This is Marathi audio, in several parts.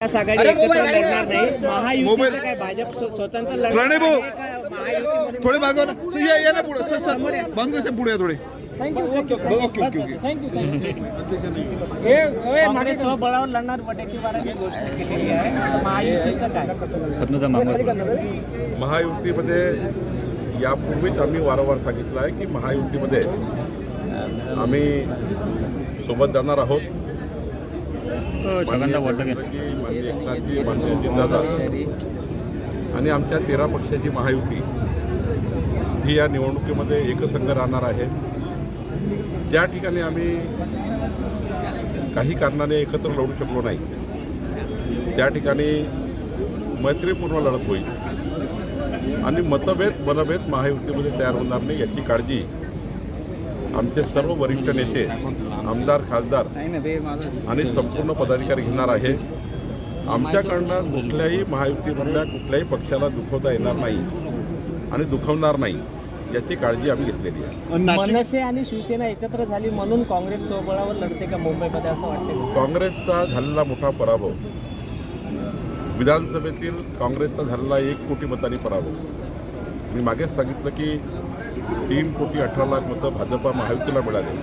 महाविकास आघाडी एकत्र लढणार नाही. महायुतीचं मोबाईल- काय भाजप स्व- स्वतंत्र लढणार राणे भाऊ. थोडे मागव ना या ना पुढे. सर सर थोडे. ओके ओके ओके काँग्रेस स्वबळावर लढणार वडेट्टीवारांनी घोषणा केलेली आहे. तर महायुतीचं काय महायुतीमध्ये यापूर्वीच आम्ही वारंवार सांगितलं आहे की महायुतीमध्ये आम्ही सोबत जाणार आहोत. म्हणजे माननीय देवेंद्रजी, एकनाथजी आणि आमच्या तेरा पक्षाची महायुती ही या निवडणुकीमध्ये एकसंघ राहणार आहे. ज्या ठिकाणी आम्ही काही कारणाने एकत्र लढू शकलो नाही त्या ठिकाणी मैत्रीपूर्ण लढत होईल. आणि मतभेद मनभेद महायुतीमध्ये तयार होणार नाही याची काळजी आमचे सर्व वरिष्ठ नेते आमदार खासदार आणि संपूर्ण पदाधिकारी घेणार आहे. आमच्याकडनं कुठल्याही महायुतीमधल्या कुठल्याही पक्षाला दुखवता येणार नाही आणि दुखवणार नाही याची काळजी आम्ही घेतलेली आहे. मनसे आणि शिवसेना एकत्र झाली म्हणून काँग्रेस स्वबळावर लढते का मुंबईमध्ये असं वाटतं काँग्रेसचा झालेला मोठा पराभव. विधानसभेतील काँग्रेसचा झालेला एक कोटी मतांनी पराभव. मी मागेच सांगितलं की तीन कोटी अठरा लाख मतं भाजपा महायुतीला मिळाले.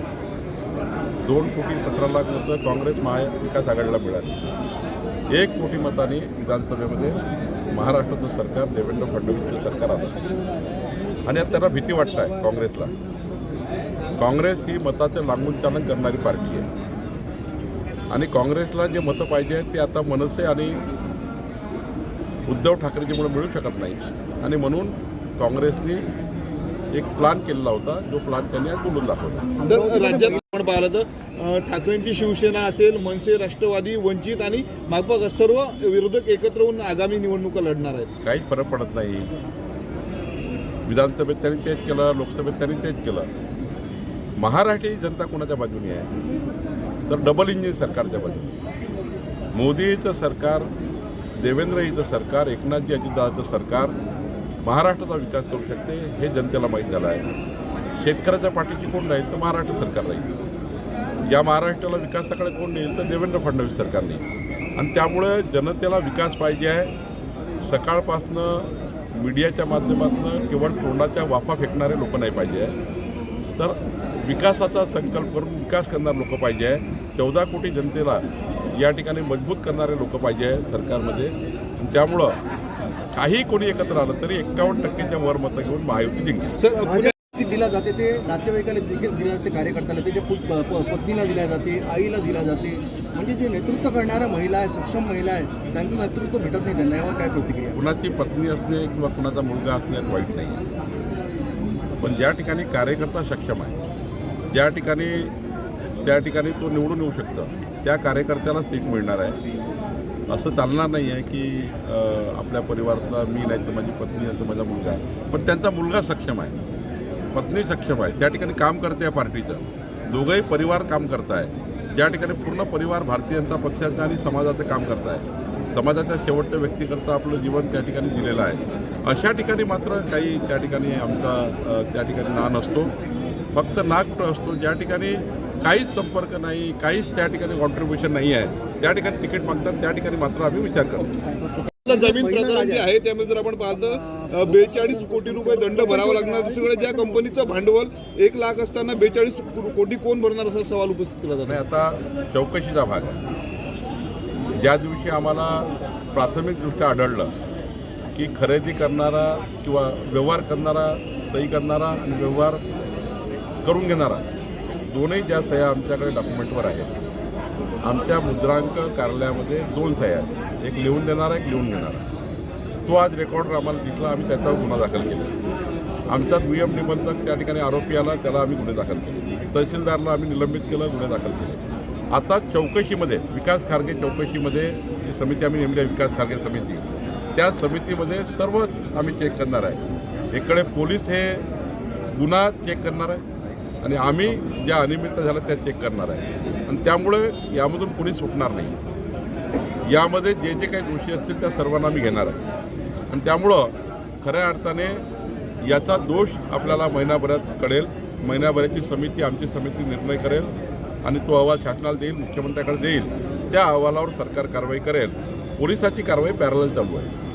दोन कोटी सतरा लाख मतं काँग्रेस महाविकास आघाडीला मिळाली. एक कोटी मतांनी विधानसभेमध्ये महाराष्ट्राचं सरकार देवेंद्र फडणवीसचं सरकार आलं. आणि आता त्यांना भीती वाटत आहे काँग्रेसला. काँग्रेस ही मताचं लागून चालन करणारी पार्टी आहे. आणि काँग्रेसला जे मतं पाहिजे आहेत ते आता मनसे आणि उद्धव ठाकरेजीमुळे मिळू शकत नाही. आणि म्हणून काँग्रेसने एक प्लान केलेला होता जो प्लान त्यांनी आज बोलून दाखवला. पाहिलं तर ठाकरेंची शिवसेना असेल मनसे राष्ट्रवादी वंचित आणि मागपक सर्व विरोधक एकत्र होऊन आगामी निवडणुका लढणार आहेत. काहीच फरक पडत नाही. विधानसभेत त्यांनी तेच केलं लोकसभेत त्यांनी तेच केलं. महाराष्ट्र ही जनता कोणाच्या बाजूने आहे? तर डबल इंजिन सरकारच्या बाजूने. मोदीचं सरकार देवेंद्रजीचं सरकार एकनाथजी अजितदाचं सरकार महाराष्ट्राचा विकास करू शकते हे जनतेला माहीत झालं आहे. शेतकऱ्याच्या पाठीची कोण राहील तर महाराष्ट्र सरकार राहील. या महाराष्ट्राला विकासाकडे कोण नेईल तर देवेंद्र फडणवीस सरकारने. आणि त्यामुळे जनतेला विकास पाहिजे आहे. सकाळपासनं मीडियाच्या माध्यमातून केवळ तोंडाच्या वाफा फेकणारे लोक नाही पाहिजे आहे. तर विकासाचा संकल्प करून विकास करणारे लोक पाहिजे आहे. चौदा कोटी जनतेला या ठिकाणी मजबूत करणारे लोक पाहिजे आहे सरकारमध्ये. आणि त्यामुळं काही कोणी एकत्र आलं तरी एक्कावन्न टक्क्याच्या वर मतं घेऊन महायुती जिंकेल. दिला जाते ते नातेवाईकाला देखील दिल्या जाते कार्यकर्त्याला त्याच्या पुत- प- पत्नीला दिल्या जाते आईला दिल्या जाते. म्हणजे जे नेतृत्व करणाऱ्या महिला आहे सक्षम महिला आहे त्यांचं नेतृत्व भेटत नाही त्यांना. यावर काय प्रतिक्रिया? कुणाची पत्नी असणे किंवा कुणाचा मुलगा असण्यात वाईट नाही. पण ज्या ठिकाणी कार्यकर्ता सक्षम आहे ज्या ठिकाणी त्या ठिकाणी तो निवडून येऊ शकतं त्या कार्यकर्त्याला सीट मिळणार आहे. असं चालणार नाही आहे की आपल्या परिवारातला मी नाही तर माझी पत्नी नाही तर माझा मुलगा आहे. पण त्यांचा मुलगा सक्षम आहे. पत्नी सक्षम आहे. त्या ठिकाणी काम करते आहे पार्टीचं. दोघंही परिवार काम करत आहे ज्या ठिकाणी पूर्ण परिवार भारतीय जनता पक्षाचं आणि समाजाचं काम करत आहे समाजाच्या शेवटच्या व्यक्तीकरता आपलं जीवन त्या ठिकाणी दिलेलं आहे. अशा ठिकाणी मात्र काही त्या ठिकाणी आमचा त्या ठिकाणी ना नसतो. फक्त नागपूर असतो. ज्या ठिकाणी काहीच संपर्क नाही काहीच त्या ठिकाणी कॉन्ट्रीब्युशन नाही आहे त्या ठिकाणी तिकीट मागतात त्या ठिकाणी मात्र आम्ही विचार करतो. जमीन प्रकरण जे आहे त्यामध्ये जर आपण पाहतं बेचाळीस कोटी रुपये दंड भरावा लागणार. दुसरीकडे ज्या कंपनीचं भांडवल एक लाख असताना बेचाळीस कोटी कोण भरणार असा सवाल उपस्थित केला जातो? आता चौकशीचा भाग आहे. ज्या दिवशी आम्हाला प्राथमिकदृष्ट्या आढळलं की खरेदी करणारा किंवा व्यवहार करणारा सही करणारा आणि व्यवहार करून घेणारा दोनही ज्या सह्या आमच्याकडे डॉक्युमेंटवर आहेत. आमच्या मुद्रांक कार्यालयामध्ये दोन सह्या आहेत. एक लिहून देणारा एक लिहून घेणारा. तो आज रेकॉर्डर आम्हाला दिसला आम्ही त्याच्यावर गुन्हा दाखल केला. आमचा दुय्यम निबंधक त्या ठिकाणी आरोपी आला त्याला आम्ही गुन्हे दाखल केले. तहसीलदारला आम्ही निलंबित केलं गुन्हे दाखल केले. आता चौकशीमध्ये विकास खारगे चौकशीमध्ये जी समिती आम्ही नेमली आहे विकास खारगे समिती त्या समितीमध्ये सर्व आम्ही चेक करणार आहे. इकडे पोलीस हे गुन्हा चेक करणार आहे आणि आम्ही ज्या अनियमितता झाल्या त्या चेक करणार आहे. आणि त्यामुळे यामधून कुणी सुटणार नाही. यामध्ये जे जे काही दोषी असतील त्या सर्वांना आम्ही घेणार आहे. आणि त्यामुळं खऱ्या अर्थाने याचा दोष आपल्याला महिनाभरात कळेल. महिनाभराची समिती आमची समिती निर्णय करेल आणि तो अहवाल शासनाला देईल मुख्यमंत्र्याकडे देईल. त्या अहवालावर सरकार कारवाई करेल. पोलिसाची कारवाई पॅरल चालू आहे.